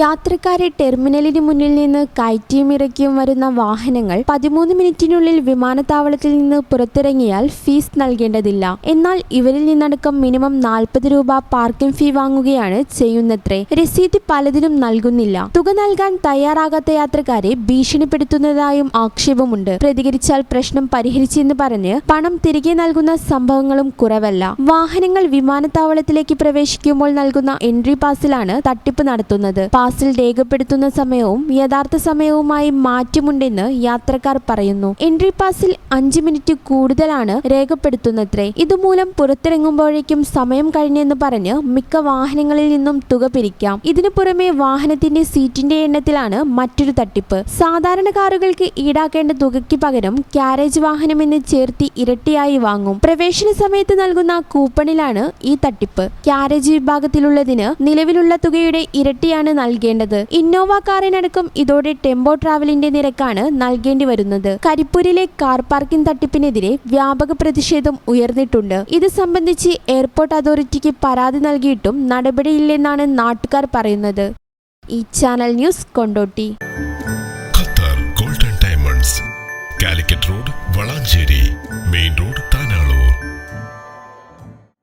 യാത്രക്കാരെ ടെർമിനലിന് മുന്നിൽ നിന്ന് കയറ്റിയും ഇറക്കിയും വരുന്ന വാഹനങ്ങൾ പതിമൂന്ന് മിനിറ്റിനുള്ളിൽ വിമാനത്താവളത്തിൽ നിന്ന് പുറത്തിറങ്ങിയാൽ ഫീസ് നൽകേണ്ടതില്ല. എന്നാൽ ഇവരിൽ നിന്നടക്കം മിനിമം നാൽപ്പത് രൂപ പാർക്കിംഗ് ഫീ വാങ്ങുകയാണ് ചെയ്യുന്നത്രേ. രസീത് പലതിനും നൽകുന്നില്ല. തുക നൽകാൻ തയ്യാറാകാത്ത യാത്രക്കാരെ ഭീഷണിപ്പെടുത്തുന്നതായും ആക്ഷേപമുണ്ട്. പ്രതികരിച്ചാൽ പ്രശ്നം പരിഹരിച്ചെന്ന് പറഞ്ഞ് പണം തിരികെ നൽകുന്ന സംഭവങ്ങളും കുറവല്ല. വാഹനങ്ങൾ വിമാനത്താവളത്തിലേക്ക് പ്രവേശിക്കുമ്പോൾ നൽകുന്ന എൻട്രി പാസിലാണ് തട്ടിപ്പ് നടത്തുന്നത്. പാസിൽ രേഖപ്പെടുത്തുന്ന സമയവും യഥാർത്ഥ സമയവുമായി മാറ്റമുണ്ടെന്ന് യാത്രക്കാർ പറയുന്നു. എൻട്രി പാസിൽ അഞ്ച് മിനിറ്റ് കൂടുതലാണ് രേഖപ്പെടുത്തുന്നത്രേ. ഇതുമൂലം പുറത്തിറങ്ങുമ്പോഴേക്കും സമയം കഴിഞ്ഞെന്ന് പറഞ്ഞ് മിക്ക വാഹനങ്ങളിൽ നിന്നും തുക പിരിക്കാം. ഇതിനു പുറമെ വാഹനത്തിന്റെ സീറ്റിന്റെ എണ്ണത്തിലാണ് മറ്റൊരു തട്ടിപ്പ്. സാധാരണ കാറുകൾക്ക് ഈടാക്കേണ്ട തുകയ്ക്ക് പകരം ക്യാരേജ് വാഹനം എന്ന് ചേർത്തി ഇരട്ടിയായി വാങ്ങും. പ്രവേശന സമയത്ത് നൽകുന്ന കൂപ്പണിലാണ് ഈ തട്ടിപ്പ്. ക്യാരേജ് വിഭാഗത്തിലുള്ളതിന് നിലവിലുള്ള തുകയുടെ ഇരട്ടിയാണ് നൽകേണ്ടത്. ഇന്നോവ കാറിനടക്കം ഇതോടെ ടെമ്പോ ട്രാവലിന്റെ നിരക്കാണ് നൽകേണ്ടി വരുന്നത്. കരിപ്പൂരിലെ കാർ പാർക്കിംഗ് തട്ടിപ്പിനെതിരെ വ്യാപക പ്രതിഷേധം ഉയർന്നിട്ടുണ്ട്. ഇത് സംബന്ധിച്ച് എയർപോർട്ട് അതോറിറ്റിക്ക് പരാതി നൽകിയിട്ടും നടപടിയില്ലെന്നാണ് നാട്ടുകാർ പറയുന്നത്. ഈ channel news Kondotty. Qatar golden diamonds Calicut road Valanchery main road